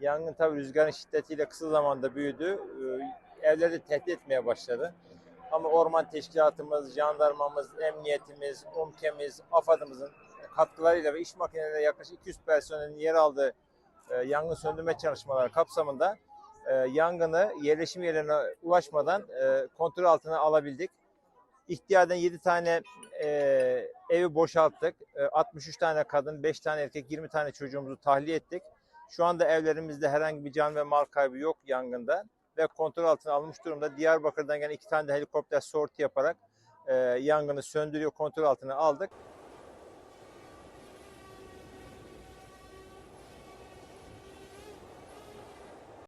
Yangın tabii rüzgarın şiddetiyle kısa zamanda büyüdü. Ee, Evleri tehdit etmeye başladı. Ama orman teşkilatımız, jandarmamız, emniyetimiz, UMKE'miz, AFAD'ımızın katkılarıyla ve iş makinelerine yaklaşık 200 personelin yer aldığı e, yangın söndürme çalışmaları kapsamında e, yangını yerleşim yerlerine ulaşmadan e, kontrol altına alabildik. İhtiyaden 7 tane e, evi boşalttık. E, 63 tane kadın, 5 tane erkek, 20 tane çocuğumuzu tahliye ettik. Şu anda evlerimizde herhangi bir can ve mal kaybı yok yangında ve kontrol altına alınmış durumda. Diyarbakır'dan gelen iki tane de helikopter sorti yaparak e, yangını söndürüyor, kontrol altına aldık.